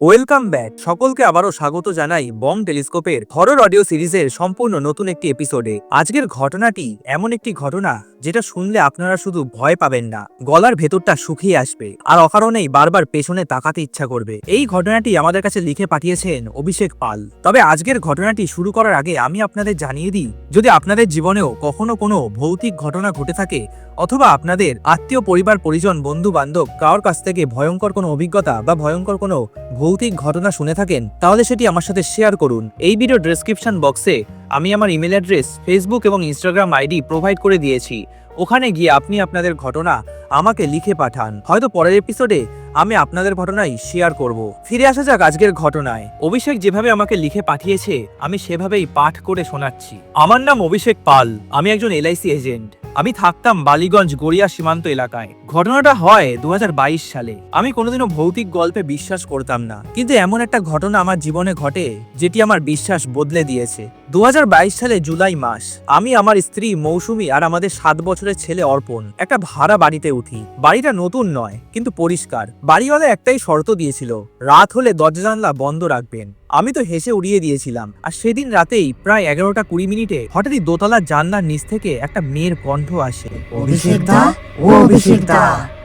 Welcome back. সকলকে আবারও স্বাগত জানাই বং টেলিস্কোপের হরর অডিও সিরিজের সম্পূর্ণ নতুন একটি এপিসোডে আজকের ঘটনাটি এমন একটি ঘটনা যেটা শুনলে আপনারা শুধু ভয় পাবেন না, গলার ভেতরটা শুকিয়ে আসবে আর অকারণেই বারবার পেছনে তাকাতে ইচ্ছা করবে। এই ঘটনাটি আমাদের কাছে লিখে পাঠিয়েছেন অভিষেক পাল। তবে আজকের ঘটনাটি শুরু করার আগে আমি আপনাদের জানিয়ে দিই, যদি আপনাদের জীবনেও কখনো কোনো ভৌতিক ঘটনা ঘটে থাকে অথবা আপনাদের আত্মীয়, পরিবার, পরিজন বন্ধু বান্ধব কারোর কাছ থেকে ভয়ঙ্কর কোনো অভিজ্ঞতা বা ভয়ঙ্কর কোনো ভৌতিক ঘটনা শুনে থাকেন, তাহলে সেটি আমার সাথে শেয়ার করুন। এই ভিডিও ডেসক্রিপশন বক্সে আমি আমার ইমেল অ্যাড্রেস ফেসবুক এবং ইনস্টাগ্রাম আইডি প্রোভাইড করে দিয়েছি। ওখানে গিয়ে আপনি আপনাদের ঘটনা আমাকে লিখে পাঠান। হয়তো পরের এপিসোডে আমি আপনাদের ঘটনাই শেয়ার করব। ফিরে আসা যাক আজকের ঘটনায়। অভিষেক যেভাবে আমাকে লিখে পাঠিয়েছে, আমি সেভাবেই পাঠ করে শোনাচ্ছি। আমার নাম অভিষেক পাল, আমি একজন এলআইসি এজেন্ট। আমি থাকতাম বালিগঞ্জ গড়িয়া সীমান্ত এলাকায়। ঘটনাটা হয় দুহাজার বাইশ সালে। আমি কোনোদিনও ভৌতিক গল্পে বিশ্বাস করতাম না। কিন্তু এমন একটা ঘটনা আমার জীবনে ঘটে, যেটি আমার বিশ্বাস বদলে দিয়েছে। দু হাজার বাইশ সালে জুলাই মাস, আমি আমার স্ত্রী মৌসুমী আর আমাদের সাত বছরের ছেলে অর্পণ একটা ভাড়া বাড়িতে উঠি। বাড়িটা নতুন নয়, কিন্তু পরিষ্কার। বাড়িওয়ালা একটাই শর্ত দিয়েছিল রাত হলে দরজা জানলা বন্ধ রাখবেন। আমি তো হেসে উড়িয়ে দিয়েছিলাম। আর সেদিন রাতেই প্রায় এগারোটা কুড়ি মিনিটে হঠাৎই দোতলার জানলার নিচ থেকে একটা মেয়ের কণ্ঠ আসে। ও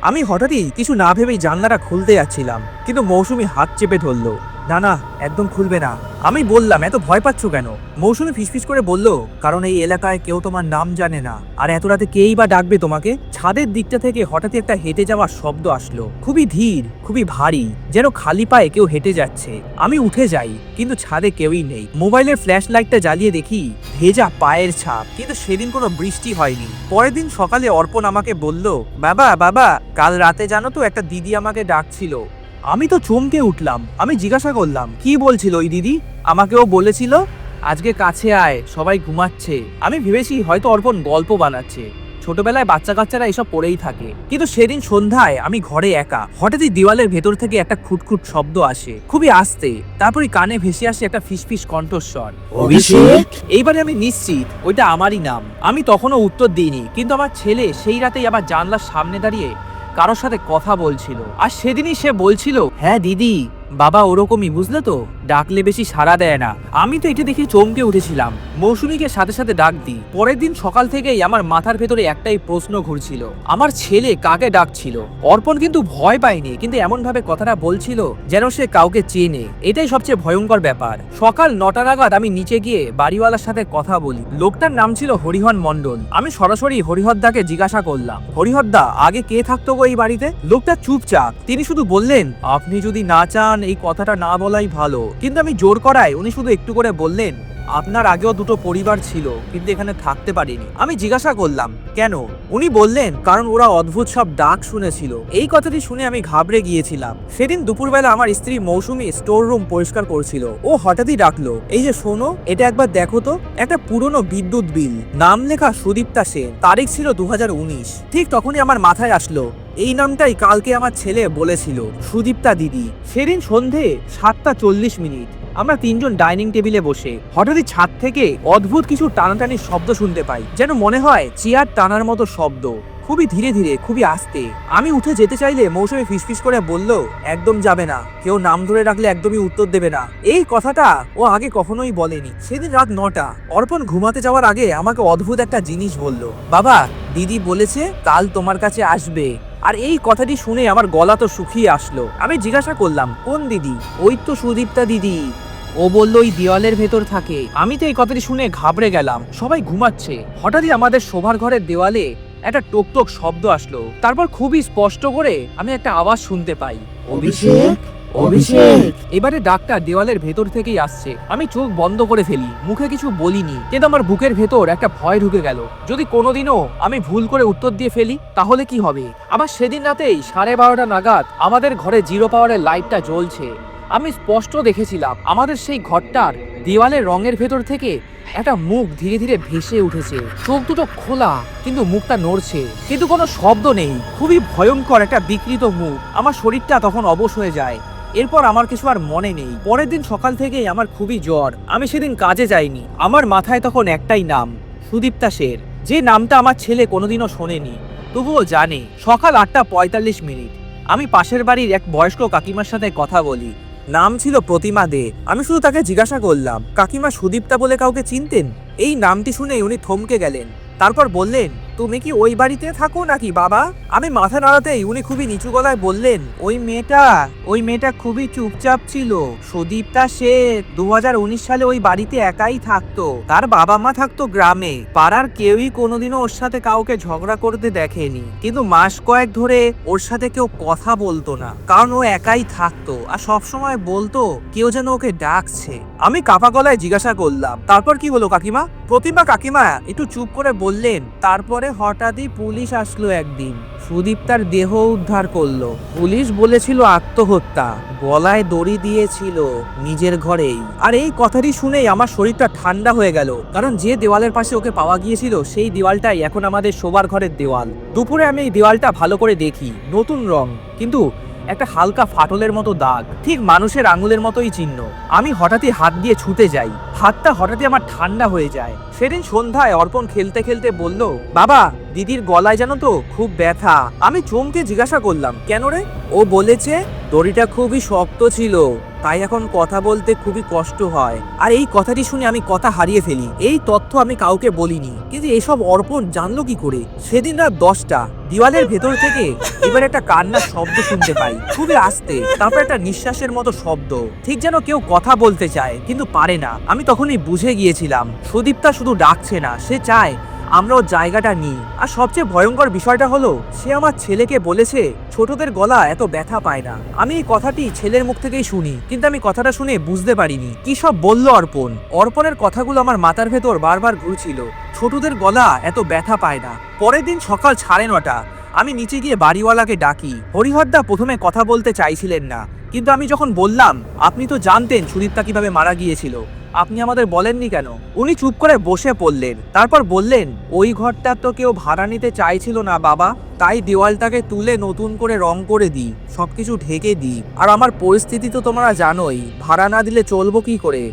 আমি হঠাৎই কিছু না ভেবেই জানলাটা খুলতে যাচ্ছিলাম কিন্তু মৌসুমি হাত চেপে ধরলো। না না, একদম খুলবে না। আমি বললাম, এত ভয় পাচ্ছ কেন? মৌসুমি ফিসফিস করে বলল, কারণ এই এলাকায় কেউ তোমার নাম জানে না। আর এত রাতে কেই বা ডাকবে তোমাকে? ছাদের দিকটা থেকে হঠাৎই একটা হেঁটে যাওয়ার শব্দ আসলো। খুবই ধীর, খুবই ভারী, যেন খালি পায়ে কেউ হেঁটে যাচ্ছে। আমি উঠে যাই, কিন্তু ছাদে কেউই নেই। মোবাইলের ফ্ল্যাশ লাইটটা জ্বালিয়ে দেখি, ভেজা পায়ের ছাপ। কিন্তু সেদিন কোনো বৃষ্টি হয়নি। পরের দিন সকালে অর্পণ আমাকে বলল, বাবা বাবা, কাল রাতে জানো তো একটা দিদি আমাকে ডাকছিল। আমি তো চমকে উঠলাম। আমি জিজ্ঞাসা করলাম কি বলছিল ওই দিদি? আমাকেও বলেছিল আজকে কাছে আয় সবাই ঘুমাচ্ছে। আমি ভেবেছি হয়তো অর্পণ গল্প বানাচ্ছে। ছোটবেলায় বাচ্চা কাচ্চারা এসব পড়েই থাকে। কিন্তু সেদিন সন্ধ্যায় আমি ঘরে একা। হঠাৎই দেওয়ালের ভেতর থেকে একটা খুটখুট শব্দ আসে। খুবই আস্তে। তারপরে কানে ভেসে আসে একটা ফিসফিস কণ্ঠস্বর। অভিষেক? এইবারে আমি নিশ্চিত ওইটা আমারই নাম। আমি তখনও উত্তর দিইনি কিন্তু আমার ছেলে সেই রাতেই আবার জানলার সামনে দাঁড়িয়ে কারোর সাথে কথা বলছিল। আর সেদিনই সে বলছিল হ্যাঁ দিদি বাবা ওরকমই, বুঝলে তো? ডাকলে বেশি সাড়া দেয় না। আমি তো এটা দেখে চমকে উঠেছিলাম। মৌসুমীকে সাথে সাথে ডাক দিই। পরের দিন সকাল থেকেই আমার মাথার ভেতরে একটাই প্রশ্ন ঘুরছিল। আমার ছেলে কাকে ডাকছিল? অর্পণ কিন্তু ভয় পায়নি, কিন্তু এমন ভাবে কথাটা বলছিল যেন সে কাউকে চেনে। এটাই সবচেয়ে ভয়ঙ্কর ব্যাপার। সকাল নটা নাগাদ আমি নিচে গিয়ে বাড়িওয়ালার সাথে কথা বলি। লোকটার নাম ছিল হরিহন মণ্ডল। আমি সরাসরি হরিহরদাকে জিজ্ঞাসা করলাম, হরিহরদা, আগে কে থাকতো গো এই বাড়িতে? লোকটা চুপচাপ, তিনি শুধু বললেন, আপনি যদি না চান এই কথাটা না বলাই ভালো। কিন্তু আমি জোর করায় উনি শুধু একটু করে বললেন, আপনার আগেও দুটো পরিবার ছিল, কিন্তু এখানে থাকতে পারিনি। আমি জিজ্ঞাসা করলাম, কেন? উনি বললেন, কারণ ওরা অদ্ভুত সব ডাক শুনেছিল। এই কথাটি শুনে আমি ঘাবড়ে গিয়েছিলাম। সেদিন দুপুরবেলা আমার স্ত্রী মৌসুমী স্টোর রুম পরিষ্কার করছিল। ও হঠাৎই ডাকলো, এই যে শোনো, এটা একবার দেখো তো, একটা পুরনো বিদ্যুৎ বিল। নাম লেখা সুদীপ্তা সেন, তারিখ ছিল দু হাজার উনিশ। ঠিক তখনই আমার মাথায় আসলো এই নামটাই কালকে আমার ছেলে বলেছিল, সুদীপ্তা দিদি। সেদিন সন্ধে সাতটা চল্লিশ মিনিট, আমরা তিনজন ডাইনিং টেবিলে বসে হঠাৎই ছাদ থেকে অদ্ভুত কিছু টানাটানির শব্দ শুনতে পাই, যেন মনে হয় চেয়ার টানার মতো শব্দ। খুবই ধীরে ধীরে, খুবই আস্তে। আমি উঠে যেতে চাইলে মৌসুমি ফিসফিস করে বলল, একদম যাবে না। কেউ নাম ধরে রাখলে একদমই উত্তর দেবে না। এই কথাটা ও আগে কখনোই বলেনি। সেদিন রাত নটা, অর্পণ ঘুমাতে যাওয়ার আগে আমাকে অদ্ভুত একটা জিনিস বলল, বাবা, দিদি বলেছে কাল তোমার কাছে আসবে। আর এই কথাটি শুনে আমার গলা তো শুকিয়ে আসলো। আমি জিজ্ঞাসা করলাম, কোন দিদি? ওই তো সুদীপ্তা দিদি। ও বলল, ওই দেওয়ালের ভেতর থাকে। আমি তো এই কথাটি শুনে ঘাবড়ে গেলাম। সবাই ঘুমাচ্ছে। হঠাৎই আমাদের শোভার ঘরের দেওয়ালে একটা টোকটোক শব্দ আসলো। তারপর খুবই স্পষ্ট করে আমি একটা আওয়াজ শুনতে পাই। অভিষেক? অভিষেক? এবারে ডাকটা দেওয়ালের ভেতর থেকেই আসছে। আমি চোখ বন্ধ করে ফেলি মুখে কিছু বলিনি। কিন্তু আমার বুকের ভেতর একটা ভয় ঢুকে গেল। যদি কোনোদিনও আমি ভুল করে উত্তর দিয়ে ফেলি তাহলে কি হবে? আবার সেদিন রাতেই সাড়ে বারোটা নাগাদ আমাদের ঘরে জিরো পাওয়ারের লাইটটা জ্বলছে। আমি স্পষ্ট দেখেছিলাম আমাদের সেই ঘরটার দেওয়ালের রঙের ভেতর থেকে একটা মুখ ধীরে ধীরে ভেসে উঠেছে। চোখ দুটো খোলা, কিন্তু মুখটা নড়ছে। কিন্তু কোনো শব্দ নেই। খুবই ভয়ঙ্কর একটা বিকৃত মুখ। আমার শরীরটা তখন অবশ হয়ে যায়। এরপর আমার কিছু আর মনে নেই। পরের দিন সকাল থেকেই আমার খুবই জ্বর। আমি সেদিন কাজে যাইনি। আমার মাথায় তখন একটাই নাম, সুদীপ্তা শের যে নামটা আমার ছেলে কোনোদিনও শোনেনি। তবুও জানে, সকাল আটটা পঁয়তাল্লিশ মিনিট। আমি পাশের বাড়ির এক বয়স্ক কাকিমার সাথে কথা বলি। নাম ছিল প্রতিমা দে। আমি শুধু তাকে জিজ্ঞাসা করলাম, কাকিমা সুদীপ্তা বলে কাউকে চিনতেন? এই নামটি শুনেই উনি থমকে গেলেন। তারপর বললেন তুমি কি ওই বাড়িতে থাকো নাকি, বাবা? আমি মাথা নাড়াতেই উনি খুবই নিচু গলায় বললেন, ওই মেয়েটা ওই মেয়েটা খুবই চুপচাপ ছিল। সুদীপ্তা সে দু হাজার উনিশ সালে ওই বাড়িতে একাই থাকতো। তার বাবা মা থাকতো গ্রামে। পাড়ার কেউই কোনোদিনও ওর সাথে কাউকে ঝগড়া করতে দেখেনি। কিন্তু মাস কয়েক ধরে ওর সাথে কেউ কথা বলতো না। কারণ ও একাই থাকতো। আর সবসময় বলতো, কেউ যেন ওকে ডাকছে। আমি কাপা গলায় জিজ্ঞাসা করলাম, তারপর কি হলো কাকিমা? প্রতিমা কাকিমা একটু চুপ করে বললেন, তারপরে হঠাৎই পুলিশ আসলো একদিন। সুদীপ তার দেহ উদ্ধার করল। পুলিশ বলেছিল আত্মহত্যা। গলায় দড়ি দিয়েছিল নিজের ঘরেই। আর এই কথাটি শুনেই আমার শরীরটা ঠান্ডা হয়ে গেল। কারণ যে দেওয়ালের পাশে ওকে পাওয়া গিয়েছিল, সেই দেওয়ালটাই এখন আমাদের শোবার ঘরের দেওয়াল। দুপুরে আমি এই দেওয়ালটা ভালো করে দেখি। নতুন রং। কিন্তু একটা হালকা ফাটলের মতো দাগ। ঠিক মানুষের আঙুলের মতোই চিহ্ন। আমি হঠাৎই হাত দিয়ে ছুটে যাই। হাতটা হঠাৎই আমার ঠান্ডা হয়ে যায়। সেদিন সন্ধ্যায় অর্পণ খেলতে খেলতে বলল, বাবা, দিদির গলায় জানো তো খুব ব্যথা। আমি চমকে জিজ্ঞাসা করলাম, কেন রে? ও বলেছে, দড়িটা খুবই শক্ত ছিল। তাই এখন কথা বলতে খুবই কষ্ট হয়। আর এই কথাটি শুনে আমি কথা হারিয়ে ফেলি। এই তথ্য আমি কাউকে বলিনি। কিন্তু এসব অর্পণ জানলো কি করে? সেদিন রাত দশটা। দিওয়ালের ভেতর থেকে এবার একটা কান্নার শব্দ শুনতে পাই। খুবই আস্তে, তারপর একটা নিঃশ্বাসের মতো শব্দ। ঠিক যেন কেউ কথা বলতে চায়, কিন্তু পারে না। আমি তখনই বুঝে গিয়েছিলাম, সুদীপ্তা শুধু ডাকছে না, সে চায় আমরা ওর জায়গাটা নিই। আর সবচেয়ে ভয়ঙ্কর বিষয়টা হলো, সে আমার ছেলেকে বলেছে, ছোটদের গলা এত ব্যথা পায় না। আমি এই কথাটি ছেলের মুখ থেকেই শুনি, কিন্তু আমি কথাটা শুনে বুঝতে পারিনি। কি সব বলল অর্পণ? অর্পণের কথাগুলো আমার মাথার ভেতর বারবার ঘুরছিল। ছোটদের গলা এত ব্যথা পায় না। পরের দিন সকাল সাড়ে নটা, আমি নিচে গিয়ে বাড়িওয়ালাকে ডাকি। হরিহরদা প্রথমে কথা বলতে চাইছিলেন না, কিন্তু আমি যখন বললাম, আপনি তো জানতেন সুদীপ্তা কীভাবে মারা গিয়েছিল। আপনি আমাদের বলেননি কেন? উনি চুপ করে বসে পড়লেন। তারপর বললেন, ওই ঘরটা তো কেউ ভাড়া নিতে চাইছিল না বাবা। তাই দেওয়ালটাকে তুলে নতুন করে রং করে দিই, সবকিছু ঢেকে দিই। আর আমার পরিস্থিতি তো তোমরা জানোই, ভাড়া না দিলে চলবো কি করে?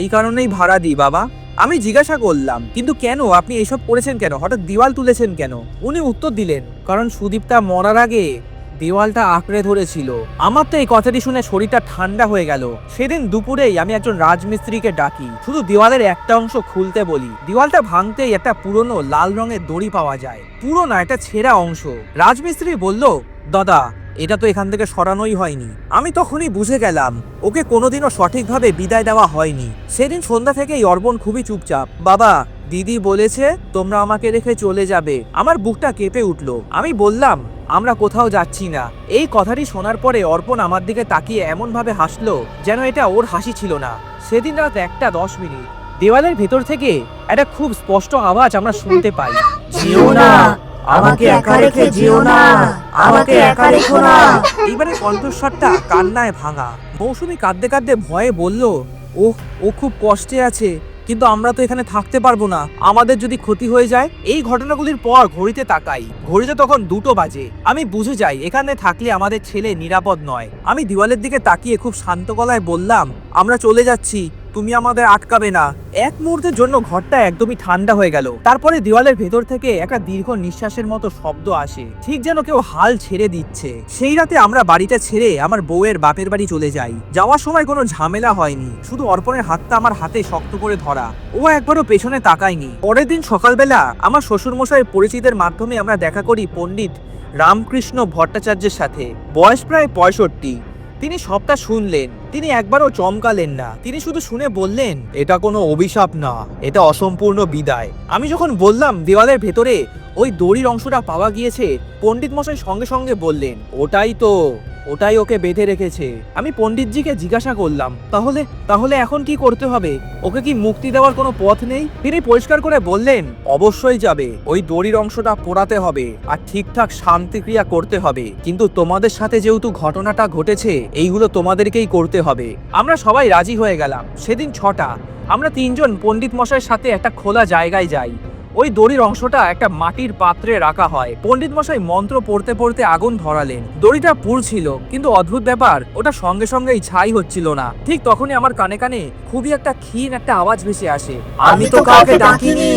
এই কারণেই ভাড়া দিই বাবা। আমি জিজ্ঞাসা করলাম, কিন্তু কেন? আপনি এসব করেছেন কেন? হঠাৎ দিওয়াল তুলেছেন কেন? উনি উত্তর দিলেন, কারণ সুদীপটা মরার আগে দেওয়ালটা আঁকড়ে ধরেছিল। আমার তো এই কথাটি শুনে শরীরটা ঠান্ডা হয়ে গেল। সেদিন দুপুরেই আমি একজন রাজমিস্ত্রিকে ডাকি। শুধু দেওয়ালের একটা অংশ খুলতে বলি। দেওয়ালটা ভাঙতেই একটা পুরনো লাল রঙের দড়ি পাওয়া যায়। পুরো না একটা ছেঁড়া অংশ। রাজমিস্ত্রি বলল, দাদা, এটা তো এখান থেকে সরানোই হয়নি। আমি তখনই বুঝে গেলাম, ওকে কোনোদিনও সঠিকভাবে বিদায় দেওয়া হয়নি। সেদিন সন্ধ্যা থেকেই অর্পণ খুবই চুপচাপ। বাবা দিদি বলেছে তোমরা আমাকে রেখে চলে যাবে। আমার বুকটা কেঁপে উঠল। আমি বললাম আমরা কোথাও যাচ্ছি না। এই কথাটি শোনার পরে অর্পণ আমার দিকে তাকিয়ে এমন ভাবে হাসলো যেন এটা ওর হাসি ছিল না। সেদিন রাত একটা দশ মিনিট। দেওয়ালের ভেতর থেকে একটা খুব স্পষ্ট আওয়াজ আমরা শুনতে পাই। যেও না। আমাকে একা রেখে যেও না। আমাকে একা রেখো না। এইবারে কণ্ঠস্বরটা কান্নায় ভাঙা। মৌসুমি কাঁদতে কাঁদতে ভয়ে বলল ও ও খুব কষ্টে আছে। কিন্তু আমরা তো এখানে থাকতে পারব না। আমাদের যদি ক্ষতি হয়ে যায়, এই ঘটনাগুলির পর ঘড়িতে তাকাই। ঘড়িতে তখন দুটো বাজে। আমি বুঝে যাই, এখানে থাকলে আমাদের ছেলে নিরাপদ নয়। আমি দিওয়ালের দিকে তাকিয়ে খুব শান্ত গলায় বললাম, আমরা চলে যাচ্ছি। তুমি আমাদের আটকাবে না। এক মুহূর্তের জন্য ঘরটা একদমই ঠান্ডা হয়ে গেল। তারপরে দেওয়ালের ভেতর থেকে একটা দীর্ঘ নিঃশ্বাসের মতো শব্দ আসে। ঠিক যেন কেউ হাল ছেড়ে দিচ্ছে। সেই রাতে আমরা বাড়িটা ছেড়ে আমার বউয়ের বাপের বাড়ি চলে যাই। যাওয়ার সময় কোনো ঝামেলা হয়নি। শুধু অর্পণের হাতটা আমার হাতে শক্ত করে ধরা। ও একবারও পেছনে তাকায়নি। পরের দিন সকালবেলা আমার শ্বশুরমশাইয়ের পরিচিতের মাধ্যমে আমরা দেখা করি পণ্ডিত রামকৃষ্ণ ভট্টাচার্যের সাথে। বয়স প্রায় পঁয়ষট্টি। তিনি সবটা শুনলেন। তিনি একবারও চমকালেন না। তিনি শুধু শুনে বললেন, এটা কোনো অভিশাপ না, এটা অসম্পূর্ণ বিদায়। আমি যখন বললাম, দেওয়ালের ভেতরে ওই দড়ির অংশটা পাওয়া গিয়েছে পণ্ডিত মশাই সঙ্গে সঙ্গে বললেন, ওটাই তো ওটাই ওকে বেঁধে রেখেছে। আমি পণ্ডিতজিকে জিজ্ঞাসা করলাম, তাহলে তাহলে এখন কি করতে হবে? ওকে কি মুক্তি দেওয়ার কোনো পথ নেই? তিনি পরিষ্কার করে বললেন, অবশ্যই যাবে। ওই দড়ির অংশটা পোড়াতে হবে আর ঠিকঠাক শান্তিক্রিয়া করতে হবে। কিন্তু তোমাদের সাথে যেহেতু ঘটনাটা ঘটেছে, এইগুলো তোমাদেরকেই করতে হবে। আমরা সবাই রাজি হয়ে গেলাম। সেদিন ছটা। আমরা তিনজন পণ্ডিত মশাইয়ের সাথে একটা খোলা জায়গায় যাই। ওই দড়ির অংশটা একটা মাটির পাত্রে রাখা হয়। পণ্ডিত মশাই মন্ত্র পড়তে পড়তে আগুন ধরালেন। দড়িটা পুড়ছিল কিন্তু অদ্ভুত ব্যাপার, ওটা সঙ্গে সঙ্গেই ছাই হচ্ছিল না। ঠিক তখনই আমার কানে কানে খুবই একটা ক্ষীণ একটা আওয়াজ ভেসে আসে, আমি তো কাউকে ডাকিনি!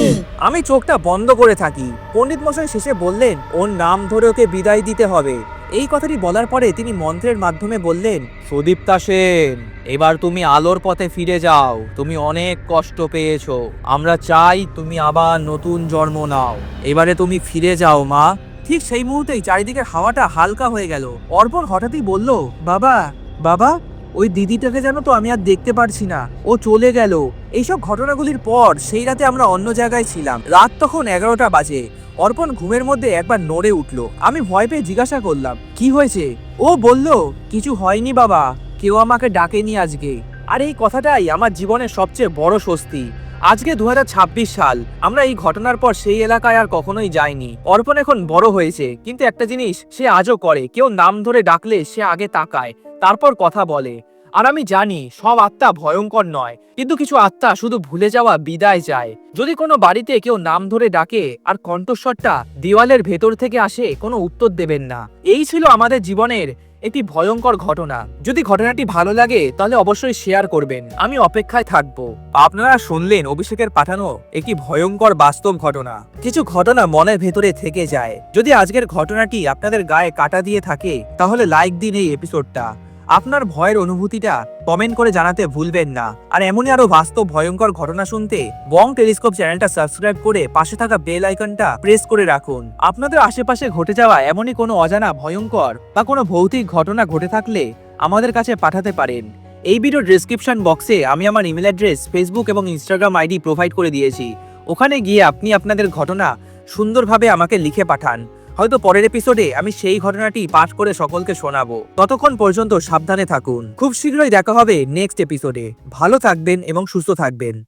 আমি চোখটা বন্ধ করে থাকি। পণ্ডিত মশাই শেষে বললেন, ওর নাম ধরে ওকে বিদায় দিতে হবে। এই কথাটি বলার পরে তিনি মন্ত্রের মাধ্যমে বললেন সুদীপ্তা সেন এবার তুমি আলোর পথে ফিরে যাও। তুমি অনেক কষ্ট পেয়েছ। আমরা চাই তুমি আবার নতুন জন্ম নাও। এবারে তুমি ফিরে যাও মা। ঠিক সেই মুহূর্তেই চারিদিকে হাওয়াটা হালকা হয়ে গেল। অর্পণ হঠাৎই বলল বাবা বাবা ওই দিদিটাকে যেন তো আমি আর দেখতে পারছি না। ও চলে গেল। এইসব ঘটনাগুলির পর সেই রাতে আমরা অন্য জায়গায় ছিলাম। রাত তখন এগারোটা বাজে। অর্পণ ঘুমের মধ্যে একবার নড়ে উঠল। আমি ভয় পেয়ে জিজ্ঞাসা করলাম, কি হয়েছে? ও বলল, কিছু হয়নি বাবা। কেউ আমাকে ডাকেনি আজকে। আর এই কথাটাই আমার জীবনের সবচেয়ে বড় স্বস্তি। আজকে দুহাজার ছাব্বিশ সাল। আমরা এই ঘটনার পর সেই এলাকায় আর কখনোই যাইনি। অর্পণ এখন বড় হয়েছে, কিন্তু একটা জিনিস সে আজও করে। কেউ নাম ধরে ডাকলে সে আগে তাকায়, তারপর কথা বলে। আর আমি জানি, সব আত্মা ভয়ঙ্কর নয়, কিন্তু কিছু আত্মা শুধু ভুলে যাওয়া বিদায় চায়। যদি কোনো বাড়িতে কেউ নাম ধরে ডাকে, আর কণ্ঠস্বরটা দেওয়ালের ভেতর থেকে আসে, কোনো উত্তর দেবেন না। এই ছিল আমাদের জীবনের একটি ভয়ঙ্কর ঘটনা। যদি ঘটনাটি ভালো লাগে, তাহলে অবশ্যই শেয়ার করবেন। আমি অপেক্ষায় থাকব। আপনারা শুনলেন অভিষেকের পাঠানো একটি ভয়ঙ্কর বাস্তব ঘটনা। কিছু ঘটনা মনের ভেতরে থেকে যায়। যদি আজকের ঘটনাটি আপনাদের গায়ে কাটা দিয়ে থাকে, তাহলে লাইক দিন এই এপিসোডটা আপনার ভয়ের অনুভূতিটা কমেন্ট করে জানাতে ভুলবেন না। আর এমনই আরও বাস্তব ভয়ঙ্কর ঘটনা শুনতে বং টেলিস্কোপ চ্যানেলটা সাবস্ক্রাইব করে পাশে থাকা বেল আইকনটা প্রেস করে রাখুন। আপনাদের আশেপাশে ঘটে যাওয়া এমনই কোনো অজানা ভয়ঙ্কর বা কোনো ভৌতিক ঘটনা ঘটে থাকলে আমাদের কাছে পাঠাতে পারেন। এই ভিডিওর ডিসক্রিপশন বক্সে আমি আমার ইমেল অ্যাড্রেস ফেসবুক এবং ইনস্টাগ্রাম আইডি প্রোভাইড করে দিয়েছি। ওখানে গিয়ে আপনি আপনাদের ঘটনা সুন্দরভাবে আমাকে লিখে পাঠান। হয়তো পরের এপিসোডে আমি সেই ঘটনাটি পাঠ করে সকলকে শোনাবো। ততক্ষণ পর্যন্ত সাবধানে থাকুন। খুব শীঘ্রই দেখা হবে নেক্সট এপিসোডে ভালো থাকবেন এবং সুস্থ থাকবেন।